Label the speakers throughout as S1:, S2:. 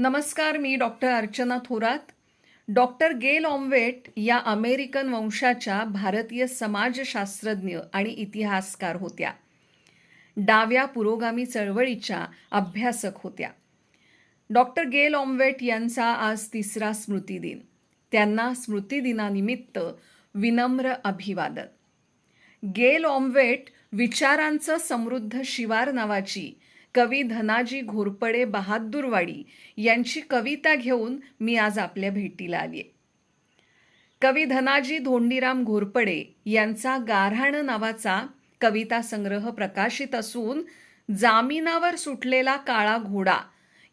S1: नमस्कार मी doctor Archana Thorat. Doctor Gail Omvedt या American वंशाच्या भारतीय समाजशास्त्रज्ञ आणि इतिहासकार होत्या. डाव्या पुरोगामी चळवळीच्या अभ्यासक होत्या. डॉक्टर गेल ऑम्वेट यांचा आज तिसरा स्मृतिदिन. त्यांना स्मृतिदिनानिमित्त विनम्र अभिवादन. गेल ऑम्वेट विचारांचं समृद्ध शिवार नावाची कवी धनाजी घोरपडे बहादूरवाडी यांची कविता घेऊन मी आज आपल्या भेटीला आली कवी धनाजी धोंडीराम घोरपडे यांचा गाऱ्हाण नावाचा कविता संग्रह प्रकाशित असून जामिनावर सुटलेला काळा घोडा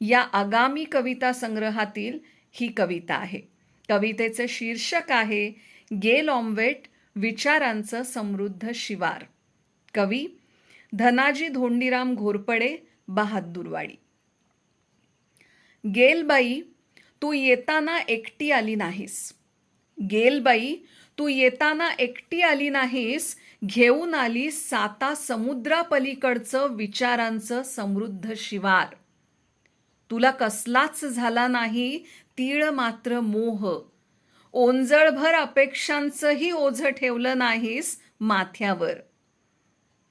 S1: या आगामी कविता संग्रहातील ही कविता आहे. कवितेचे शीर्षक आहे गेल ऑम्वेट विचारांचं समृद्ध शिवार. कवी धनाजी धोंडीराम घोरपडे बहादूरवाडी गेलबाई तू येताना एकटी आली नाहीस. गेलबाई तू येताना एकटी आली नाहीस. घेऊन आली साता समुद्रापलीकडचं विचारांचं समृद्ध शिवार. तुला कसलाच झाला नाही तीळ मात्र मोह. ओंजळभर अपेक्षांचंही ओझं ठेवलं नाहीस माथ्यावर.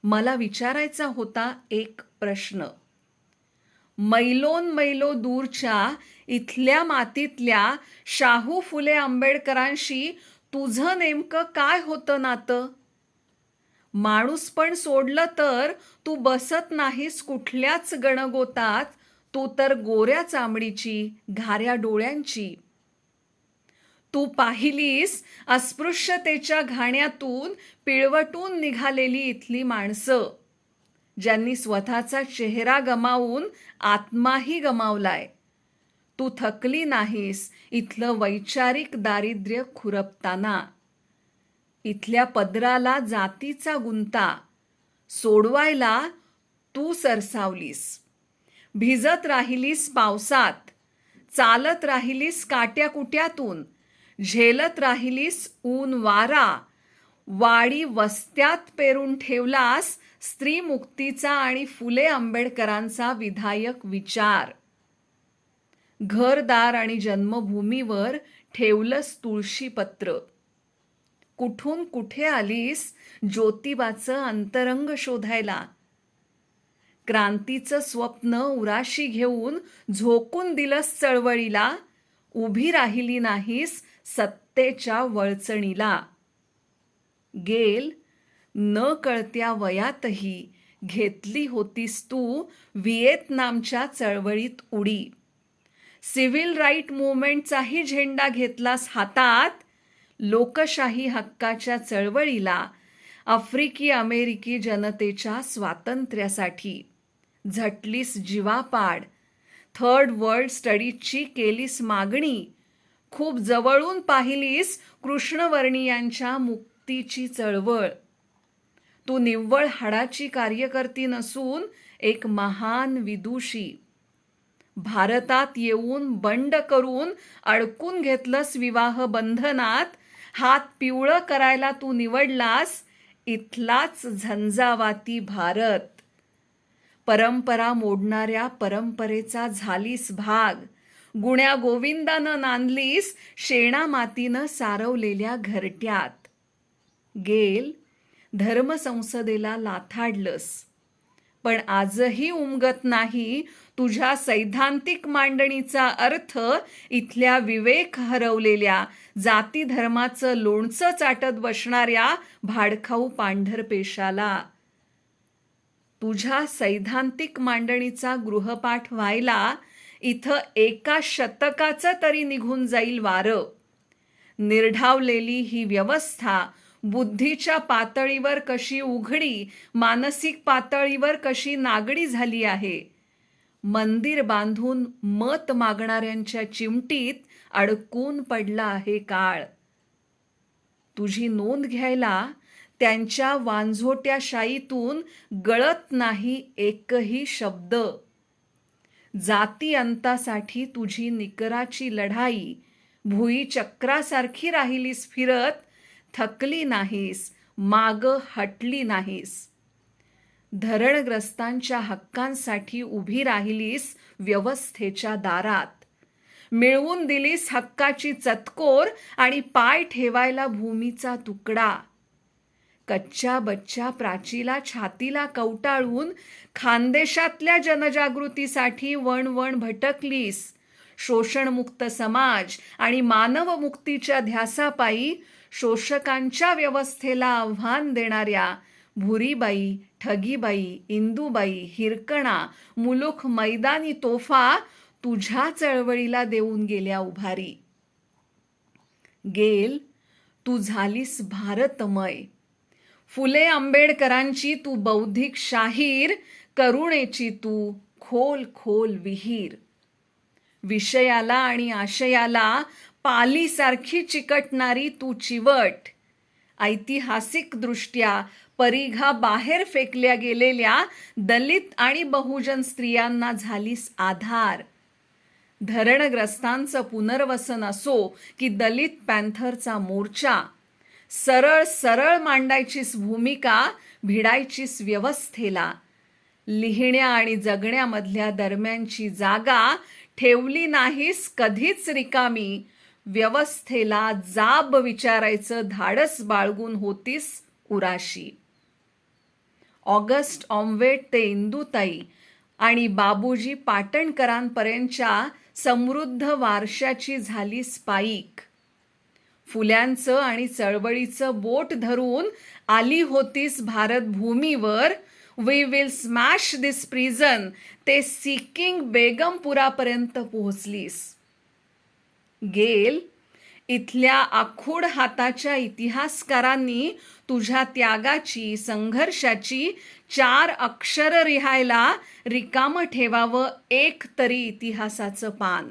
S1: मला विचारायचा होता एक प्रश्न. मैलोन मैलो दूरच्या इथल्या मातीतल्या शाहू फुले आंबेडकरांशी तुझं नेमकं काय होतं नातं? माणूस पण सोडलं तर तू बसत नाहीस कुठल्याच गणगोतात तू तर गोऱ्या चामडीची घाऱ्या डोळ्यांची. तू पाहिलीस अस्पृश्यतेच्या घाण्यातून पिळवटून निघालेली इथली माणसं ज्यांनी स्वतःचा चेहरा गमावून आत्माही गमावलाय. तू थकली नाहीस इथलं वैचारिक दारिद्र्य खुरपताना. इथल्या पदराला जातीचा गुंता सोडवायला तू सरसावलीस. भिजत राहिलीस पावसात चालत राहिलीस काट्याकुट्यातून झेलत राहिलीस ऊन वारा. वाडी वस्त्यात पेरून ठेवलास स्त्री मुक्तीचा आणि फुले आंबेडकरांचा विधायक विचार. घरदार आणि जन्मभूमीवर ठेवलंस तुळशीपत्र. कुठून कुठे आलीस ज्योतिबाचं अंतरंग शोधायला? क्रांतीचं स्वप्न उराशी घेऊन झोकून दिलंस चळवळीला. उभी राहिली नाहीस सत्तेच्या वळचणीला. गेल न कळत्या वयातही घेतली होतीस तू व्हिएतनामच्या चळवळीत उडी. सिव्हिल राईट मुवमेंटचाही झेंडा घेतलास हातात लोकशाही हक्काच्या चळवळीला आफ्रिकी अमेरिकी जनतेच्या स्वातंत्र्यासाठी. झटलीस जीवापाड. थर्ड वर्ल्ड स्टडीजची केलीस मागणी. खूप जवळून पाहिलीस कृष्णवर्णीयांच्या मुक्तीची चळवळ. तू निव्वळ हाडाची कार्यकर्ती नसून एक महान विदुषी. भारतात येऊन बंड करून अडकून घेतलंस विवाह बंधनात हात पिवळं करायला तू निवडलास इथलाच झंझावाती भारत. परंपरा मोडणाऱ्या परंपरेचा झालीस भाग. गुण्या गोविंदानं नांदलीस शेणा मातीनं सारवलेल्या घरट्यात. गेल धर्मसंसदेला लाथाडलंस. पण आजही उमगत नाही तुझ्या सैद्धांतिक मांडणीचा अर्थ इथल्या विवेक हरवलेल्या जाती धर्माचं लोणचं चाटत बसणाऱ्या भाडखाऊ पांढरपेशाला. तुझ्या सैद्धांतिक मांडणीचा गृहपाठ व्हायला इथं एका शतकाचं तरी निघून जाईल वारं. निर्ढावलेली ही व्यवस्था बुद्धीच्या पातळीवर कशी उघडी मानसिक पातळीवर कशी नागडी झाली आहे? मंदिर बांधून मत मागणाऱ्यांच्या चिमटीत अडकून पडला आहे काळ. तुझी नोंद घ्यायला त्यांच्या वांझोट्या शाईतून गळत नाही एकही शब्द. जाती अंतासाठी तुझी निकराची लढाई. भुई चक्रासारखी राहिलीस फिरत. थकली नाहीस माग हटली नाहीस. धरणग्रस्तांच्या हक्कांसाठी उभी राहिलीस व्यवस्थेच्या दारात. मिळवून दिलीस हक्काची चतकोर आणि पाय ठेवायला भूमीचा तुकडा. कच्च्या बच्च्या प्राचीला छातीला कवटाळून खानदेशातल्या जनजागृतीसाठी वणवण भटकलीस. शोषणमुक्त समाज आणि मानवमुक्तीच्या ध्यासापायी शोषकांच्या व्यवस्थेला आव्हान देणाऱ्या भुरीबाई ठगीबाई इंदुबाई हिरकणा मुलुख मैदानी तोफा तुझ्या चळवळीला देऊन गेल्या उभारी. गेल तू झालीस भारतमय. फुले आंबेडकरांची तू बौद्धिक शाहीर करुणेची तू खोल खोल विहीर. विषयाला आणि आशयाला पालीसारखी चिकटणारी तू चिवट. ऐतिहासिकदृष्ट्या परिघा बाहेर फेकल्या गेलेल्या दलित आणि बहुजन स्त्रियांना झालीस आधार. धरणग्रस्तांचं पुनर्वसन असो की दलित पॅन्थरचा मोर्चा. सरळ सरळ मांडायचीस भूमिका भिडायचीस व्यवस्थेला. लिहिण्या आणि जगण्यामधल्या दरम्यानची जागा ठेवली नाहीस कधीच रिकामी. व्यवस्थेला जाब विचारायचं धाडस बाळगून होतीस उराशी. ऑगस्ट ऑम्वेट ते इंदुताई आणि बाबूजी पाटणकरांपर्यंतच्या समृद्ध वारशाची झाली स्पाईक फुल्यांचं आणि चळवळीचं बोट धरून आली होतीस भारत भूमीवर we will smash this prison ते सिकिंग बेगमपुरापर्यंत पोहोचलीस. गेल इथल्या आखूड हाताच्या इतिहासकारांनी तुझ्या त्यागाची संघर्षाची चार अक्षर रिहायला रिकामं ठेवावं एक तरी इतिहासाचं पान.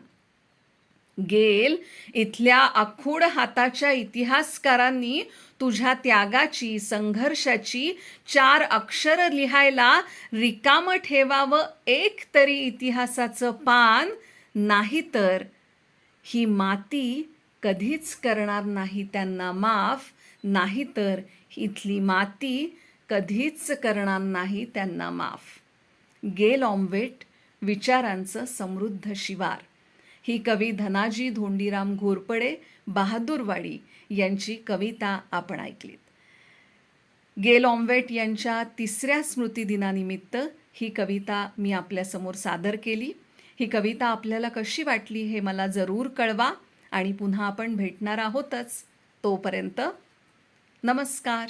S1: गेल इथल्या आखूड हाताच्या इतिहासकारांनी तुझ्या त्यागाची संघर्षाची चार अक्षर लिहायला रिकामं ठेवावं एक तरी इतिहासाचं पान. नाहीतर ही माती कधीच करणार नाही त्यांना माफ. नाहीतर इथली माती कधीच करणार नाही त्यांना माफ. गेल ऑम्वेट विचारांचं समृद्ध शिवार. ही कवी धनाजी धोंडीराम घोरपडे बहादूरवाडी यांची कविता आपण ऐकलीत. गेल ऑम्वेट यांच्या तिसऱ्या स्मृतिदिनानिमित्त ही कविता मी आपल्यासमोर सादर केली. ही कविता आपल्याला कशी वाटली हे मला जरूर कळवा आणि पुन्हा आपण भेटणार आहोतच. तोपर्यंत नमस्कार.